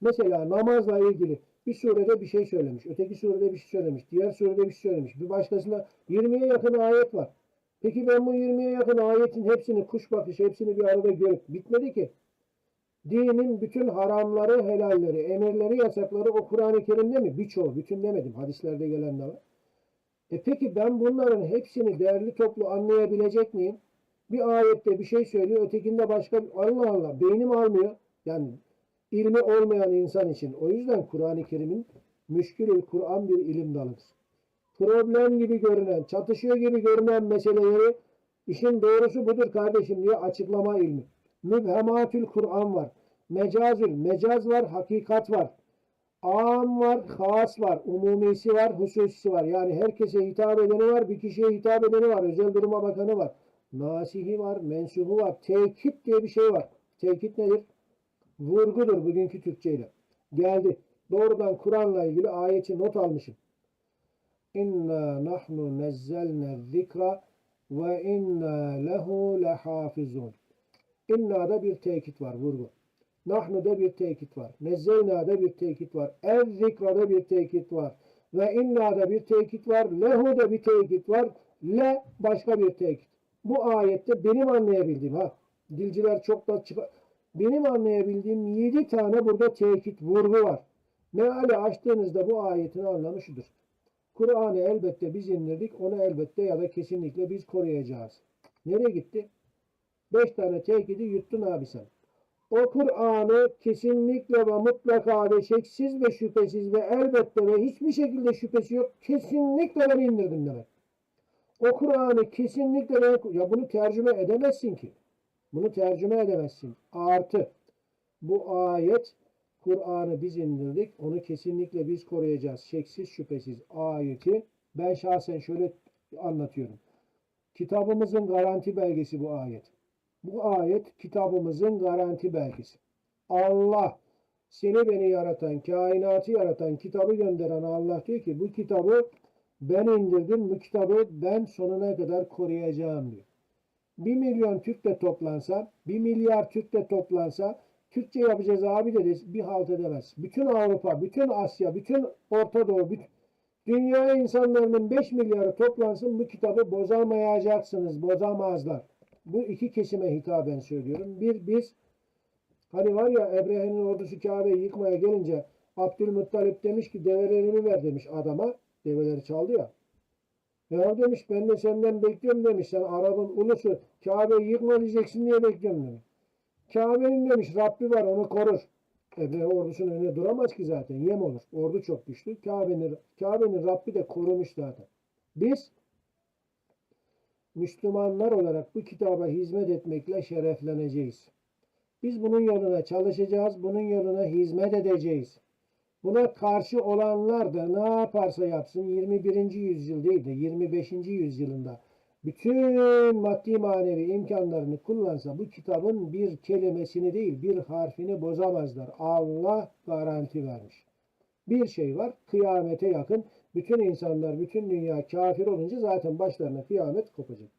Mesela namazla ilgili bir surede bir şey söylemiş, öteki surede bir şey söylemiş, diğer surede bir şey söylemiş. Bir başkasında 20'ye yakın ayet var. Peki ben bu 20'ye yakın ayetin hepsini kuş bakışı, hepsini bir arada görüp bitmedi ki. Dinin bütün haramları, helalleri, emirleri, yasakları o Kur'an-ı Kerim'de mi? Birçoğu, bütün demedim. Hadislerde gelen de var. E peki ben bunların hepsini değerli toplu anlayabilecek miyim? Bir ayette bir şey söylüyor, ötekinde başka Allah Allah beynim almıyor. Yani ilmi olmayan insan için. O yüzden Kur'an-ı Kerim'in müşkülül Kur'an bir ilim dalıdır. Problem gibi görünen, çatışıyor gibi görünen meseleleri işin doğrusu budur kardeşim diye açıklama ilmi. Mübhematül Kur'an var. Mecazül, mecaz var, hakikat var. Am var, has var, umumisi var, hususisi var. Yani herkese hitap edeni var, bir kişiye hitap edeni var, özel duruma bakanı var. Nasihi var, mensubu var, tekit diye bir şey var. Tekit nedir? Vurgudur bugünkü Türkçeyle. Geldi. Doğrudan Kur'an'la ilgili ayeti not almışım. İnna nahnu nezzelne zikra ve inna lehu lehafizun. İnna'da bir tekit var, vurgu. Nahnu'da bir tekit var. Nezzelna'da bir tekit var. Ez zikra'da bir tekit var. Ve inna'da bir tekit var. Lehu'da bir tekit var. Le başka bir tekit. Bu ayette benim anlayabildiğim ha. Dilciler çok da çıkar. Benim anlayabildiğim yedi tane burada tekit, vurgu var. Meali açtığınızda bu ayetin anlamı. Kur'an'ı elbette biz indirdik. Onu elbette ya da kesinlikle biz koruyacağız. Nereye gitti? Beş tane tekidi yuttun abi sen. O Kur'an'ı kesinlikle ve mutlaka ve şeksiz ve şüphesiz ve elbette ve hiçbir şekilde şüphesi yok. Kesinlikle ben indirdim demek. O Kur'an'ı kesinlikle ben, ya bunu tercüme edemezsin ki. Bunu tercüme edemezsin. Artı bu ayet Kur'an'ı biz indirdik. Onu kesinlikle biz koruyacağız. Şeksiz şüphesiz ayeti ben şahsen şöyle anlatıyorum. Kitabımızın garanti belgesi bu ayet. Bu ayet kitabımızın garanti belgesi. Allah seni beni yaratan, kainatı yaratan, kitabı gönderen Allah diyor ki bu kitabı ben indirdim, bu kitabı ben sonuna kadar koruyacağım diyor. Bir milyon Türk de toplansa, bir milyar Türk de toplansa Türkçe yapacağız abi de bir halt edemez. Bütün Avrupa, bütün Asya, bütün Orta Doğu, bütün dünya insanlarının 5 milyarı toplansın bu kitabı bozamayacaksınız, bozamazlar. Bu iki kesime hitaben söylüyorum. Bir biz hani var ya Ebrehe'nin ordusu Kabe'yi yıkmaya gelince Abdülmuttalip demiş ki develerimi ver demiş adama. Develeri çaldı ya. Ya demiş ben de senden bekliyorum demiş. Sen Arap'ın ulusu Kabe'yi yıkma diyeceksin diye bekliyorum demiş. Kabe'nin demiş Rabbi var onu korur. Ebrehe ordusunun önüne duramaz ki zaten. Yem olur. Ordu çok güçlü. Kabe'nin Kabe'nin Rabbi de korumuş zaten. Biz Müslümanlar olarak bu kitaba hizmet etmekle şerefleneceğiz. Biz bunun yoluna çalışacağız, bunun yoluna hizmet edeceğiz. Buna karşı olanlar da ne yaparsa yapsın 21. yüzyıl değil de 25. yüzyılında bütün maddi manevi imkanlarını kullansa bu kitabın bir kelimesini değil bir harfini bozamazlar. Allah garanti vermiş. Bir şey var kıyamete yakın bütün insanlar bütün dünya kafir olunca zaten başlarına kıyamet kopacak.